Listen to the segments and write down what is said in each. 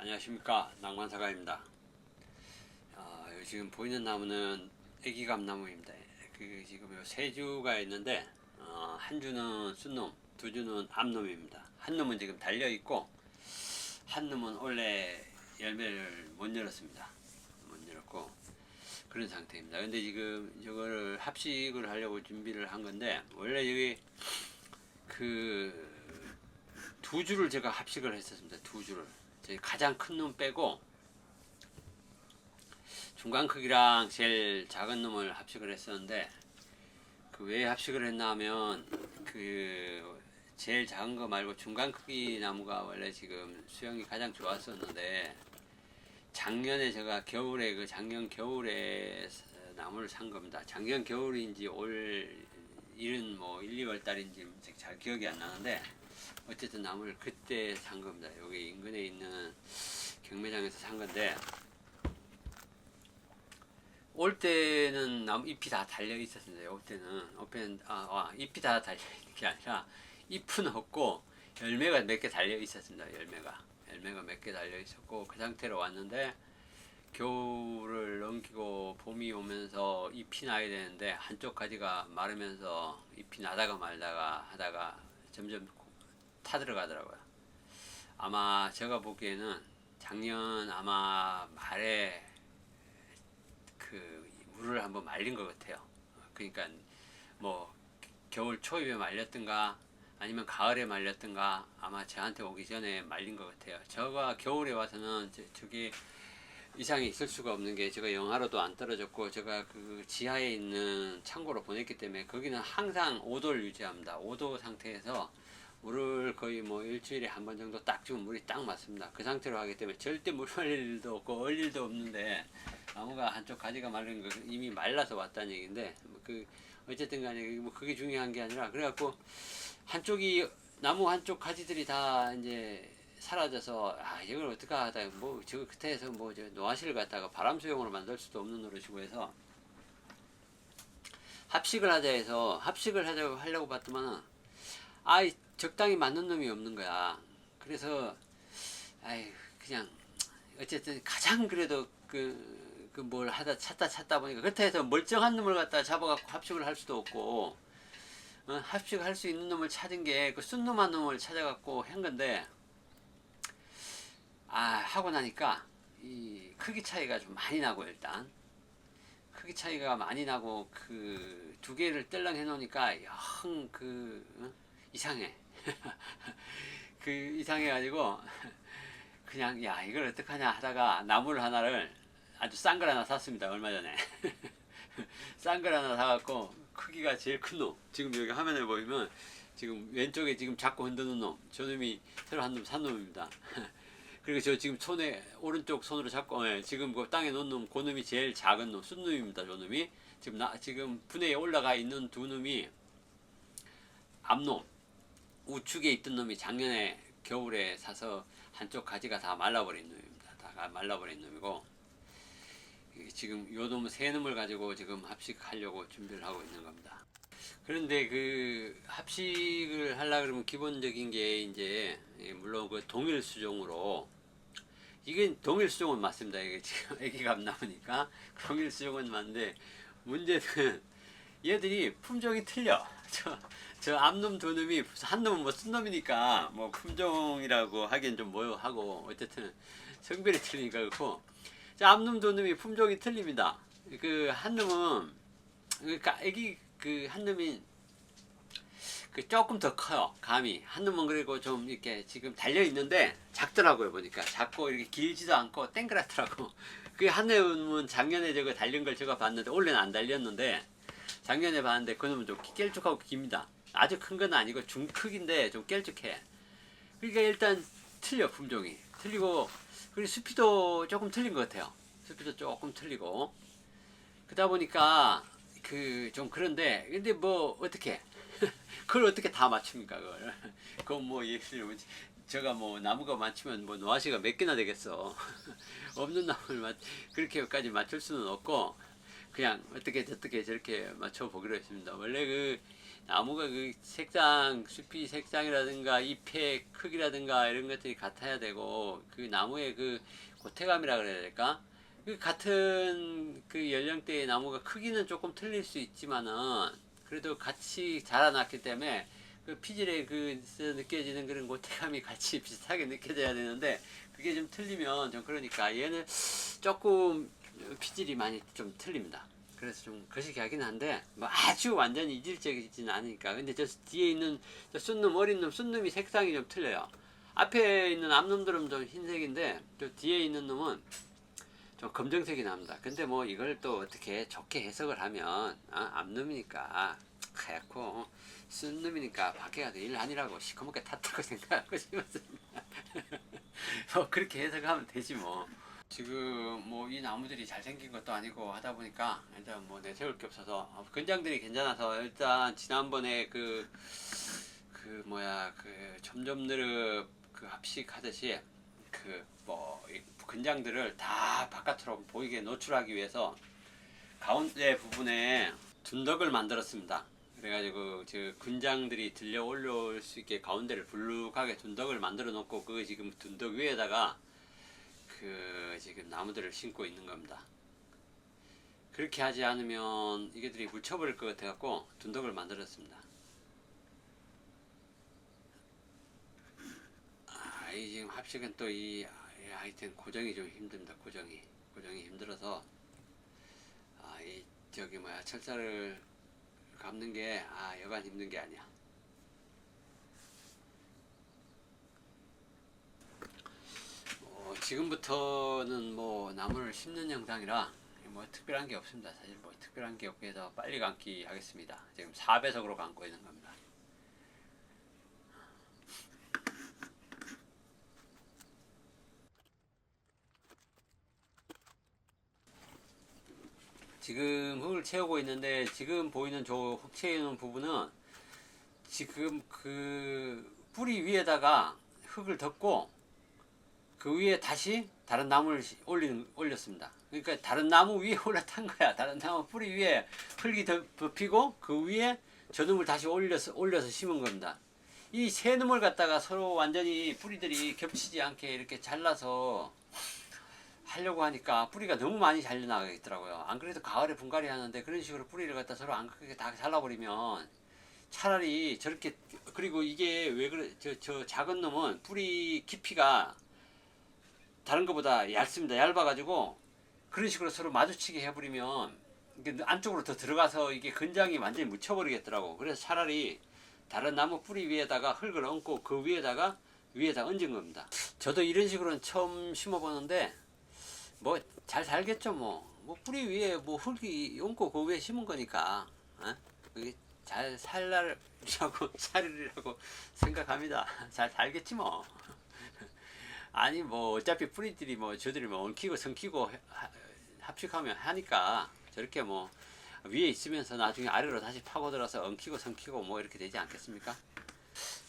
안녕하십니까 낭만사가입니다. 아, 여기 지금 보이는 나무는 애기감 나무입니다. 그 지금 요세 주가 있는데 어, 한 주는 순놈, 두 주는 암놈입니다. 한 놈은 지금 달려 있고 한 놈은 원래 열매를 못 열었습니다. 못 열었고 그런 상태입니다. 근데 지금 이거를 합식을 하려고 준비를 한 건데 원래 여기 그두 줄을 제가 합식을 했었습니다. 두 줄을. 가장 큰 놈 빼고 중간 크기랑 제일 작은 놈을 합식을 했었는데 그 왜 합식을 했나 하면 그 제일 작은 거 말고 중간 크기 나무가 원래 지금 수영이 가장 좋았었는데 작년에 제가 겨울에 그 작년 겨울에 나무를 산 겁니다. 작년 겨울인지 올 일은 뭐 1, 2월 달인지 잘 기억이 안 나는데 어쨌든 나무를 그때 산 겁니다. 여기 인근에 있는 경매장에서 산 건데 올 때는 나무 잎이 다 달려 있었습니다. 올 때는 올 때는 아, 아 잎이 다 달려 있는 게 아니라 잎은 없고 열매가 몇 개 달려 있었습니다. 열매가 열매가 몇 개 달려 있었고 그 상태로 왔는데 겨울을 넘기고 봄이 오면서 잎이 나야 되는데 한쪽 가지가 마르면서 잎이 나다가 말다가 하다가 점점 타들어가더라고요. 아마 제가 보기에는 작년 아마 말에 그 물을 한번 말린 것 같아요. 그러니까 뭐 겨울 초입에 말렸든가 아니면 가을에 말렸든가 아마 저한테 오기 전에 말린 것 같아요. 저가 겨울에 와서는 저, 저기 이상이 있을 수가 없는 게 제가 영하로도 안 떨어졌고 제가 그 지하에 있는 창고로 보냈기 때문에 거기는 항상 5도를 유지합니다. 5도 상태에서 물을 거의 뭐 일주일에 한 번 정도 딱 주면 물이 딱 맞습니다. 그 상태로 하기 때문에 절대 물 말릴 일도 없고 얼 일도 없는데 나무가 한쪽 가지가 마른 거 이미 말라서 왔다는 얘기인데 뭐그 어쨌든 간에 뭐 그게 중요한 게 아니라 그래갖고 한쪽이 나무 한쪽 가지들이 다 이제 사라져서 아 이걸 어떻게 하다 뭐 저거 끝에서 뭐 저 노화실을 갖다가 바람 수용으로 만들 수도 없는 노릇이고 해서 합식을 하자 해서 합식을 하자고 하려고 봤더만은 아이 적당히 맞는 놈이 없는 거야. 그래서 아이 그냥 어쨌든 가장 그래도 그 그 뭘 하다 찾다 찾다 보니까 그렇다 해서 멀쩡한 놈을 갖다 잡아갖고 합식을 할 수도 없고 어, 합식을 할수 있는 놈을 찾은 게 그 순놈한 놈을 찾아갖고 한 건데 아 하고 나니까 이 크기 차이가 좀 많이 나고 일단 크기 차이가 많이 나고 그 두 개를 뜰렁 해놓으니까 영그 어? 이상해. 그 이상해 가지고 그냥 야 이걸 어떡하냐 하다가 나물 하나를 아주 싼 걸 하나 샀습니다 얼마 전에. 싼 걸 하나 사갖고 크기가 제일 큰 놈. 지금 여기 화면에 보이면 지금 왼쪽에 지금 자꾸 흔드는 놈. 저놈이 새로 한 놈 산 놈입니다. 그리고 저 지금 손에 오른쪽 손으로 잡고 예, 지금 그 땅에 놓은 놈, 그 놈이 제일 작은 놈, 순놈입니다. 저 놈이. 지금 나 지금 분해에 올라가 있는 두 놈이 앞놈 우측에 있던 놈이 작년에 겨울에 사서 한쪽 가지가 다 말라버린 놈입니다. 다 말라버린 놈이고 지금 요 놈 세 놈을 가지고 지금 합식하려고 준비를 하고 있는 겁니다. 그런데 그 합식을 하려 그러면 기본적인 게 이제 예, 물론 그 동일 수종으로 이게 동일 수종은 맞습니다. 이게 지금 애기가 안 나오니까 동일 수종은 맞는데 문제는 얘들이 품종이 틀려. 저, 저 앞놈 두 놈이 한 놈은 뭐쓴 놈이니까 뭐 품종이라고 하기엔 좀 뭐하고 어쨌든 성별이 틀리니까 그렇고. 저 앞놈 두 놈이 품종이 틀립니다. 그 한 놈은 그러니까 애기 그 한 놈이 그 조금 더 커요 감이. 한 놈은 그리고 좀 이렇게 지금 달려 있는데 작더라고요 보니까. 작고 이렇게 길지도 않고 땡그랗더라고. 그한 놈은 작년에 저거 달린 걸 제가 봤는데 올해는 안 달렸는데 작년에 봤는데 그 놈은 좀 깰쭉하고 깁니다 아주 큰 건 아니고 중크기인데 좀 깰쭉해. 그러니까 일단 틀려 품종이. 틀리고 그리고 수피도 조금 틀린 것 같아요. 수피도 조금 틀리고. 그러다 보니까 그 좀 그런데 근데 뭐 어떻게? 그걸 어떻게 다 맞춥니까 그걸? 그건 뭐 예를 들면 제가 뭐 나무가 맞추면 뭐 노아시가 몇 개나 되겠어. 없는 나무를 맞 그렇게까지 맞출 수는 없고 그냥 어떻게 어떻게 저렇게 맞춰 보기로 했습니다. 원래 그 나무가 그 색상, 숲이 색상이라든가 잎의 크기라든가 이런 것들이 같아야 되고 그 나무의 그 고태감이라 그래야 될까? 그 같은 그 연령대의 나무가 크기는 조금 틀릴 수 있지만은 그래도 같이 자라났기 때문에 그 피질에 그 느껴지는 그런 고태감이 같이 비슷하게 느껴져야 되는데 그게 좀 틀리면 좀 그러니까 얘는 조금 피질이 많이 좀 틀립니다. 그래서 좀 거시기하긴 한데 뭐 아주 완전히 이질적이지는 않으니까 근데 저 뒤에 있는 저 순놈 어린 놈 순놈이 색상이 좀 틀려요. 앞에 있는 앞놈들은 좀 흰색인데 저 뒤에 있는 놈은 좀 검정색이 납니다. 근데 뭐 이걸 또 어떻게 좋게 해석을 하면 아, 앞놈이니까 하얗고 쓴 놈이니까 밖에 가도 일 아니라고 시커멓게 탔다고 생각하고 싶었습니다. 뭐 그렇게 해석하면 되지 뭐. 지금 뭐 이 나무들이 잘생긴 것도 아니고 하다 보니까 일단 뭐 내세울 게 없어서 어, 근장들이 괜찮아서 일단 지난번에 그 그 뭐야 그 점점 느릅 그 합식 하듯이 그 뭐 근장들을 다 바깥으로 보이게 노출하기 위해서 가운데 부분에 둔덕을 만들었습니다. 그래가지고 저 군장들이 들려 올라올 수 있게 가운데를 불룩하게 둔덕을 만들어 놓고 그 지금 둔덕 위에다가 그 지금 나무들을 심고 있는 겁니다. 그렇게 하지 않으면 이게들이 묻혀버릴 것 같아갖고 둔덕을 만들었습니다. 아, 이 지금 합식은 또 이 하여튼 고정이 좀 힘듭니다. 고정이 고정이 힘들어서 아, 이 저기 뭐야 철사를 감는 게 아, 여간 힘든 게 아니야. 어, 지금부터는 뭐 나무를 심는 영상이라 뭐 특별한 게 없습니다. 사실 뭐 특별한 게 없게 해서 빨리 감기 하겠습니다. 지금 4배속으로 감고 있는 겁니다. 지금 흙을 채우고 있는데 지금 보이는 저 흙 채우는 부분은 지금 그 뿌리 위에다가 흙을 덮고 그 위에 다시 다른 나무를 시- 올리는 올렸습니다. 그러니까 다른 나무 위에 올라탄 거야. 다른 나무 뿌리 위에 흙이 덮- 덮이고 그 위에 저놈을 다시 올려서 올려서 심은 겁니다. 이 세 놈을 갖다가 서로 완전히 뿌리들이 겹치지 않게 이렇게 잘라서 하려고 하니까 뿌리가 너무 많이 잘려나가겠더라고요. 안 그래도 가을에 분갈이 하는데 그런 식으로 뿌리를 갖다 서로 안 크게 다 잘라버리면 차라리 저렇게 그리고 이게 왜 그래 저, 저 작은 놈은 뿌리 깊이가 다른 것보다 얇습니다. 얇아가지고 그런 식으로 서로 마주치게 해버리면 이게 안쪽으로 더 들어가서 이게 근장이 완전히 묻혀버리겠더라고. 그래서 차라리 다른 나무 뿌리 위에다가 흙을 얹고 그 위에다가 위에다 얹은 겁니다. 저도 이런 식으로는 처음 심어보는데 뭐 잘 살겠죠 뭐. 뭐 뿌리 위에 뭐 흙이 얹고 그 위에 심은 거니까 어? 그게 잘 살라고 살리라고 생각합니다. 잘 살겠지 뭐. 아니 뭐 어차피 뿌리들이 뭐 저들이 뭐 엉키고 성키고 하- 합식하면 하니까 저렇게 뭐 위에 있으면서 나중에 아래로 다시 파고들어서 엉키고 성키고 뭐 이렇게 되지 않겠습니까?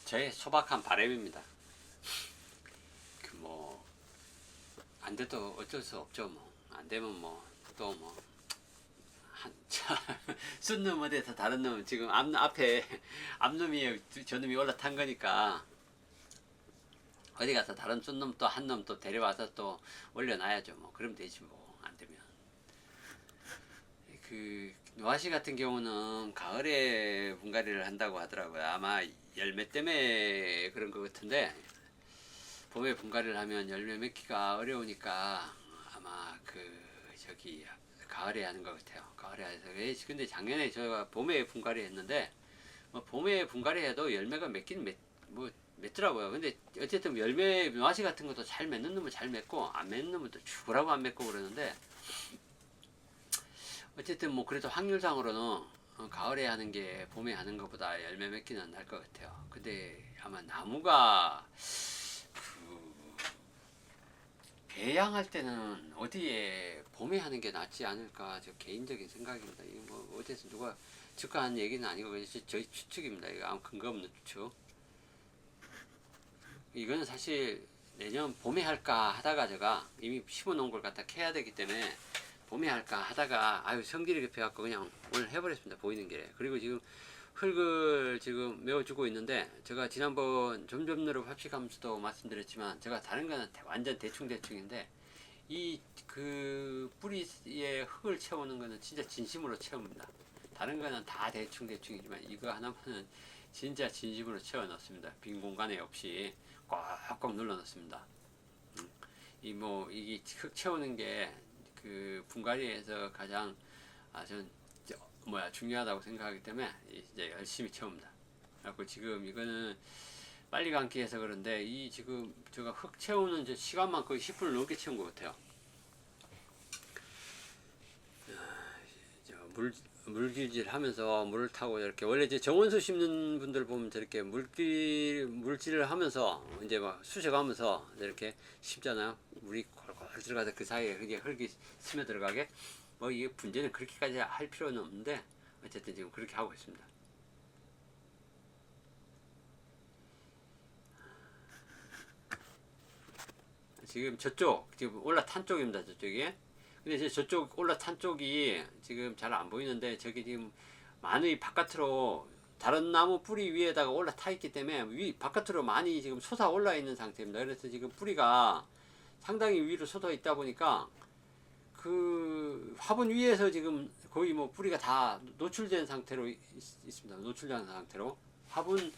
저의 소박한 바람입니다. 그 뭐 안 돼도 어쩔 수 없죠 뭐 안 되면 뭐 또 뭐 한순 놈 어디서 다른 놈 지금 앞 앞에 앞놈이 저놈이 올라탄 거니까 어디 가서 다른 쏜놈 또 한 놈 또 데려와서 또 올려놔야죠. 뭐 그러면 되지 뭐. 안 되면. 그 노아시 같은 경우는 가을에 분갈이를 한다고 하더라고요. 아마 열매 때문에 그런 것 같은데 봄에 분갈이를 하면 열매 맺기가 어려우니까 아마 그 저기 가을에 하는 것 같아요. 가을에 해서. 왜 근데 작년에 저 봄에 분갈이 했는데 뭐 봄에 분갈이 해도 열매가 맺긴 맺, 뭐 맺더라고요. 근데 어쨌든 열매 묘아시 같은 것도 잘 맺는 놈은 잘 맺고 안 맺는 놈은 또 죽으라고 안 맺고 그러는데 어쨌든 뭐 그래도 확률상으로는 어, 가을에 하는 게 봄에 하는 것보다 열매 맺기는 날 것 같아요. 근데 아마 나무가 그 배양할 때는 어디에 봄에 하는 게 낫지 않을까 저 개인적인 생각입니다. 이거 뭐 어디서 누가 즉한 얘기는 아니고 그냥 저- 저희 추측입니다. 이거 아무 근거 없는 추측. 이거는 사실 내년 봄에 할까 하다가 제가 이미 심어놓은 걸 갖다 캐야 되기 때문에 봄에 할까 하다가 아유 성질이 급해갖고 그냥 오늘 해버렸습니다 보이는 길에 그리고 지금 흙을 지금 메워주고 있는데 제가 지난번 점점너로 합식하면서도 말씀드렸지만 제가 다른 거는 대- 완전 대충 대충인데 이 그 뿌리에 흙을 채우는 거는 진짜 진심으로 채웁니다. 다른 거는 다 대충 대충이지만 이거 하나만은 진짜 진심으로 채워 넣습니다. 빈 공간에 없이 꽉꽉 눌러 넣습니다. 이뭐 이게 흙 채우는 게 그 분갈이에서 가장 아전 뭐야 중요하다고 생각하기 때문에 이제 열심히 채웁니다. 그래고 지금 이거는 빨리 감기 해서 그런데 이 지금 제가 흙 채우는 저 시간만 거의 10분을 넘게 채운 것 같아요. 저 물, 물질질 하면서 물을 타고 이렇게 원래 이제 정원수 심는 분들 보면 저렇게 물길 물질을 하면서 이제 막 수색하면서 이렇게 심잖아요. 물이 골골 들어가서 그 사이에 흙이 흙이 스며 들어가게 뭐 이게 분재는 그렇게까지 할 필요는 없는데 어쨌든 지금 그렇게 하고 있습니다. 지금 저쪽 지금 올라탄 쪽입니다. 저쪽이. 근데 이제 저쪽 올라탄 쪽이 지금 잘 안 보이는데 저기 지금 많이 바깥으로 다른 나무 뿌리 위에다가 올라타 있기 때문에 위 바깥으로 많이 지금 솟아 올라 있는 상태입니다. 그래서 지금 뿌리가 상당히 위로 솟아 있다 보니까 그 화분 위에서 지금 거의 뭐 뿌리가 다 노출된 상태로 있, 있습니다. 노출된 상태로 화분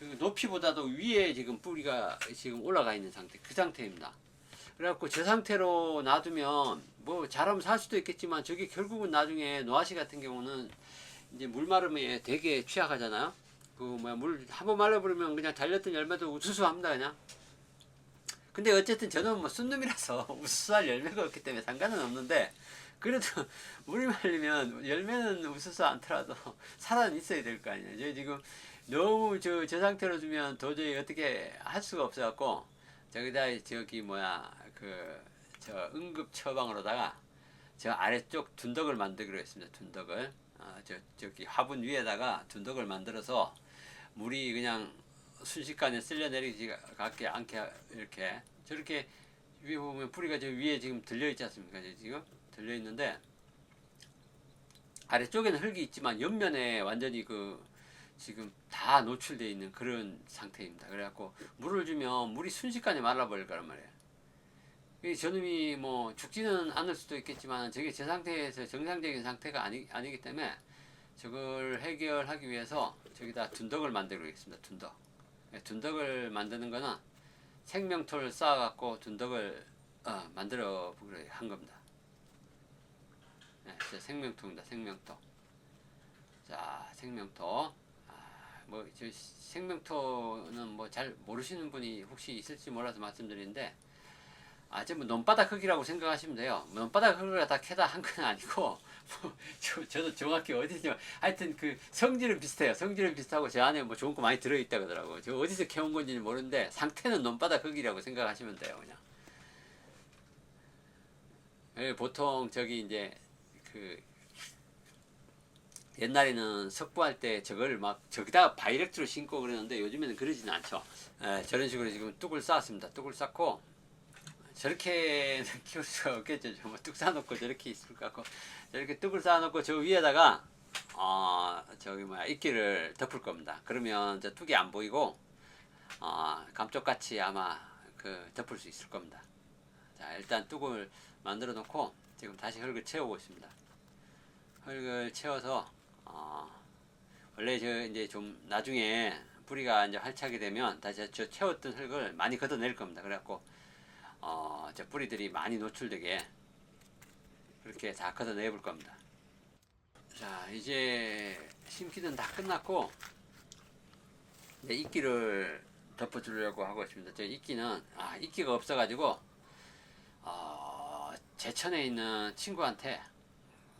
그 높이보다도 위에 지금 뿌리가 지금 올라가 있는 상태 그 상태입니다. 그래갖고 저 상태로 놔두면 뭐 잘하면 살 수도 있겠지만 저게 결국은 나중에 노아시 같은 경우는 이제 물 마름에 되게 취약하잖아요. 그 뭐야 물 한 번 말려버리면 그냥 달렸던 열매도 우수수합니다 그냥. 근데 어쨌든 저는 뭐 순놈이라서 우수수할 열매가 없기 때문에 상관은 없는데 그래도 물이 말리면 열매는 우수수 않더라도 살아는 있어야 될 거 아니에요. 저 지금 너무 저, 저 상태로 주면 도저히 어떻게 할 수가 없어갖고 저기다 저기 뭐야 그 저 응급 처방으로다가 저 아래쪽 둔덕을 만들기로 했습니다. 둔덕을 어, 저 저기 화분 위에다가 둔덕을 만들어서 물이 그냥 순식간에 쓸려 내리지 갖게 않게 이렇게 저렇게 위에 보면 뿌리가 저 위에 지금 들려 있지 않습니까? 저 지금 들려 있는데 아래쪽에는 흙이 있지만 옆면에 완전히 그 지금 다 노출되어 있는 그런 상태입니다. 그래갖고 물을 주면 물이 순식간에 말라버릴 거란 말이에요. 이 저놈이 뭐 죽지는 않을 수도 있겠지만 저게 제 상태에서 정상적인 상태가 아니, 아니기 때문에 저걸 해결하기 위해서 저기다 둔덕을 만들고 있습니다. 둔덕. 예, 둔덕을 만드는 거는 생명토를 쌓아갖고 둔덕을 어, 만들어 보기로 한 겁니다. 네, 저 생명토입니다. 생명토. 자, 생명토. 아, 뭐, 저 생명토는 뭐 잘 모르시는 분이 혹시 있을지 몰라서 말씀드리는데, 아, 전부 논바닥 흙이라고 생각하시면 돼요. 논바닥 흙을 다 캐다 한 건 아니고, 뭐, 저, 저도 정확히 어디서, 하여튼 그 성질은 비슷해요. 성질은 비슷하고 제 안에 뭐 좋은 거 많이 들어있다 그러더라고요. 저 어디서 캐온 건지는 모르는데, 상태는 논바닥 흙이라고 생각하시면 돼요. 그냥. 예, 보통 저기 이제 그 옛날에는 석부할 때 저걸 막 저기다가 바이렉트로 심고 그러는데 요즘에는 그러지는 않죠. 예, 저런 식으로 지금 뚝을 쌓았습니다. 뚝을 쌓고 저렇게는 키울 수가 없겠죠. 뭐뚝 쌓아놓고 저렇게 있을 것 같고 저렇게 뚝을 쌓아놓고 저 위에다가 어 저기 뭐야 이끼를 덮을 겁니다. 그러면 저 뚝이 안 보이고 어 감쪽같이 아마 그 덮을 수 있을 겁니다. 자 일단 뚝을 만들어 놓고 지금 다시 흙을 채우고 있습니다. 흙을 채워서 어, 원래 저 이제 좀 나중에 뿌리가 이제 활착이 되면 다시 저 채웠던 흙을 많이 걷어낼 겁니다. 그래갖고 어, 저 뿌리들이 많이 노출되게 그렇게 다 걷어내 볼 겁니다. 자 이제 심기는 다 끝났고 이제 이끼를 덮어 주려고 하고 있습니다. 저 이끼는 아 이끼가 없어 가지고 어, 제천에 있는 친구한테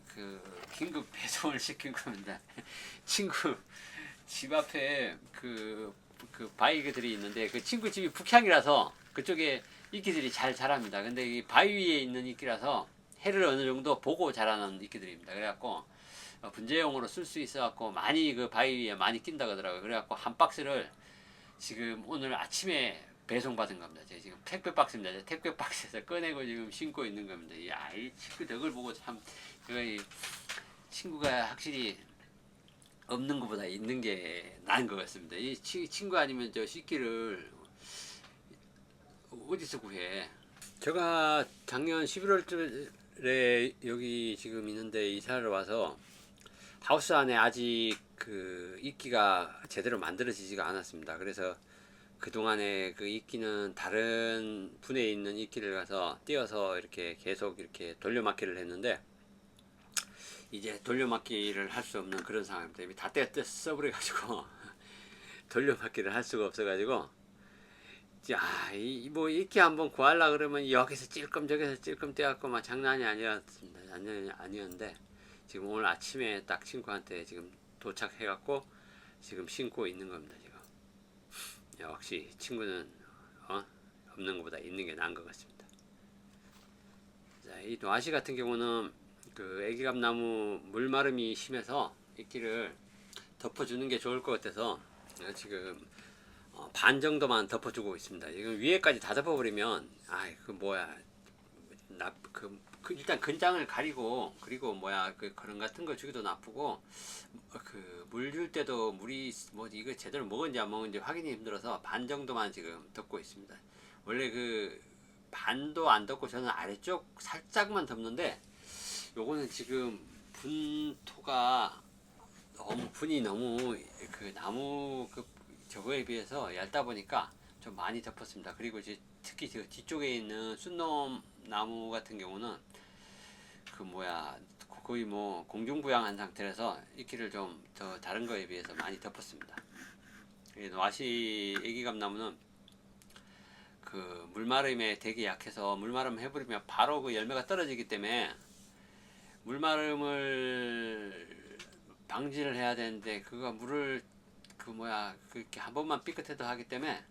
그 긴급 배송을 시킨 겁니다. 친구 집 앞에 그, 그 바위들이 있는데 그 친구 집이 북향이라서 그쪽에 이끼들이 잘 자랍니다. 근데 이 바위 위에 있는 이끼라서 해를 어느 정도 보고 자라는 이끼들입니다. 그래갖고 어, 분재용으로 쓸 수 있어갖고 많이 그 바위 위에 많이 낀다 그러더라고요. 그래갖고 한 박스를 지금 오늘 아침에 배송받은 겁니다. 제가 지금 택배 박스입니다. 택배 박스에서 꺼내고 지금 신고 있는 겁니다. 야, 이 친구 덕을 보고 참, 제가 이 친구가 확실히 없는 것보다 있는 게 나은 것 같습니다. 이 치- 친구 아니면 저 식기를 어디서 구해? 제가 작년 11월쯤에 여기 지금 있는데 이사를 와서 하우스 안에 아직 그 이끼가 제대로 만들어지지가 않았습니다. 그래서 그 동안에 그 이끼는 다른 분에 있는 이끼를 가서 띄어서 이렇게 계속 이렇게 돌려막기를 했는데 이제 돌려막기를 할 수 없는 그런 상황입니다. 이미 다 떼어 써버려 가지고 돌려막기를 할 수가 없어 가지고 자, 이 뭐 이렇게 한번 구하려 그러면 여기서 찔끔 저기서 찔끔 떼갖고 막 장난이 아니었습니다. 아니, 아니었는데 지금 오늘 아침에 딱 친구한테 지금 도착해갖고 지금 신고 있는 겁니다. 지금 역시 친구는 어? 없는 것보다 있는 게 나은 것 같습니다. 자, 이 노아시 같은 경우는 그 애기감나무 물마름이 심해서 이끼를 덮어주는 게 좋을 것 같아서 지금 어, 반 정도만 덮어주고 있습니다. 지금 위에까지 다 덮어버리면 아이 그 뭐야 나그 그 일단 근장을 가리고 그리고 뭐야 그 그런 같은 거 주기도 나쁘고 그 물 줄 때도 물이 뭐 이거 제대로 먹은지 안 먹은지 확인이 힘들어서 반 정도만 지금 덮고 있습니다. 원래 그 반도 안 덮고 저는 아래쪽 살짝만 덮는데 요거는 지금 분토가 너무 분이 너무 그 나무 그 저거에 비해서 얇다 보니까 좀 많이 덮었습니다. 그리고 이제 특히 저 뒤쪽에 있는 순놈 나무 같은 경우는 그 뭐야 거의 뭐 공중부양한 상태라서 이끼를 좀 더 다른 거에 비해서 많이 덮었습니다. 이 와시 애기감 나무는 그 물마름에 되게 약해서 물마름 해버리면 바로 그 열매가 떨어지기 때문에 물마름을 방지를 해야 되는데 그거 물을 그 뭐야 그렇게 한 번만 삐끗해도 하기 때문에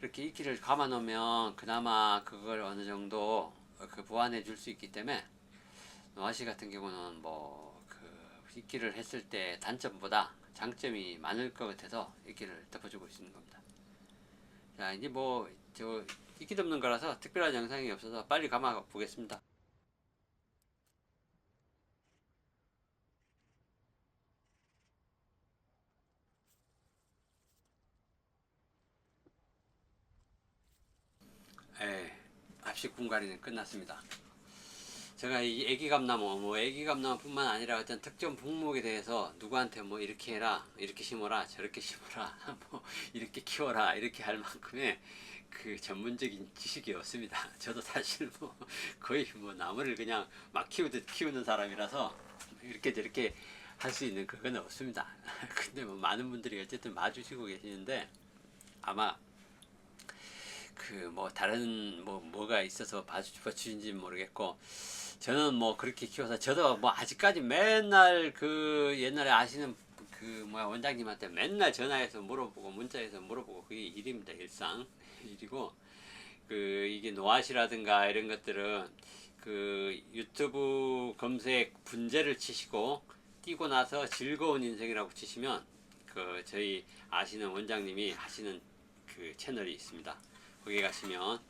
이렇게 이끼를 감아 놓으면 그나마 그걸 어느 정도 그 보완해 줄 수 있기 때문에 노아시 같은 경우는 뭐 그 이끼를 했을 때 단점보다 장점이 많을 것 같아서 이끼를 덮어주고 있는 겁니다. 자 이제 뭐 저 이끼 덮는 거라서 특별한 영상이 없어서 빨리 감아 보겠습니다. 예, 합식 분갈이는 끝났습니다. 제가 이 애기감나무, 뭐 애기감나무뿐만 아니라 어떤 특정 품목에 대해서 누구한테 뭐 이렇게 해라, 이렇게 심어라, 저렇게 심어라, 뭐 이렇게 키워라, 이렇게 할 만큼의 그 전문적인 지식이 없습니다. 저도 사실 뭐 거의 뭐 나무를 그냥 막 키우듯 키우는 사람이라서 이렇게 저렇게 할 수 있는 그건 없습니다. 근데 뭐 많은 분들이 어쨌든 봐주시고 계시는데 아마 그 뭐 다른 뭐 뭐가 있어서 봐주신지 모르겠고 저는 뭐 그렇게 키워서 저도 뭐 아직까지 맨날 그 옛날에 아시는 그 뭐야 원장님한테 맨날 전화해서 물어보고 문자해서 물어보고 그게 일입니다 일상 일이고 그 이게 노아시라든가 이런 것들은 그 유튜브 검색 분재를 치시고 뛰고 나서 즐거운 인생이라고 치시면 그 저희 아시는 원장님이 하시는 그 채널이 있습니다. 거기 가시면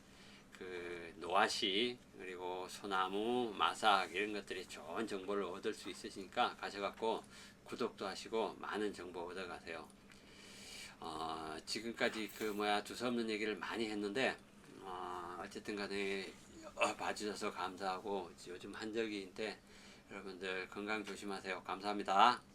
그 노아시 그리고 소나무 마삭 이런 것들이 좋은 정보를 얻을 수 있으시니까 가셔갖고 구독도 하시고 많은 정보 얻어가세요. 어, 지금까지 그 뭐야 두서없는 얘기를 많이 했는데 어, 어쨌든 간에 어, 봐주셔서 감사하고 요즘 한절기인데 여러분들 건강 조심하세요. 감사합니다.